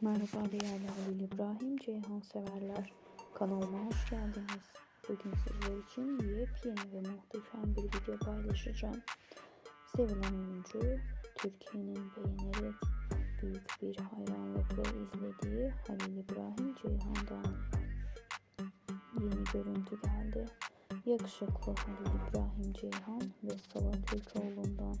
Merhaba değerli Halil İbrahim Ceyhan severler. Kanalıma hoş geldiniz. Bugün sizler için yepyeni ve muhteşem bir video paylaşacağım. Sevilen oyuncu Türkiye'nin beğenerek büyük bir hayranlıkla izlediği Halil İbrahim Ceyhan'dan yeni görüntü geldi. Yakışıklı Halil İbrahim Ceyhan ve Sıla Türkoğlu'ndan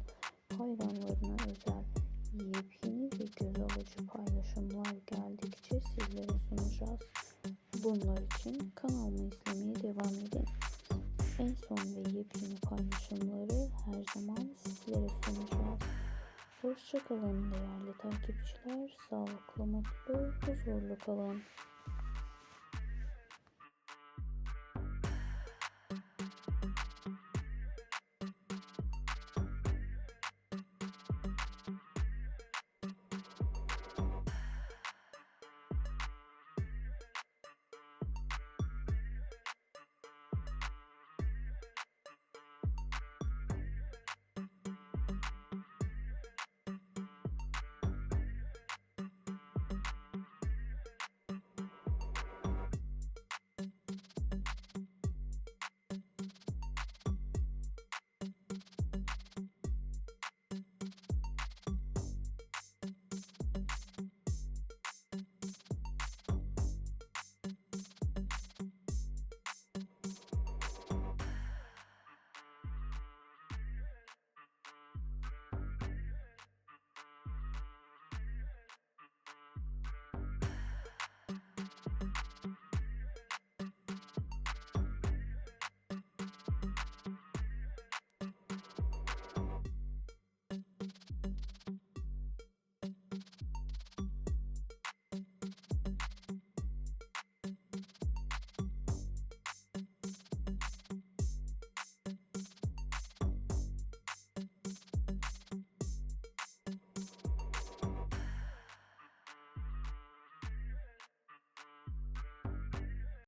Bunlar için kanalımı izlemeye devam edin. En son ve yepyeni paylaşımları her zaman sizlere sunacağız. Hoşçakalın değerli takipçiler. Sağlıklı, mutlu, huzurlu kalın.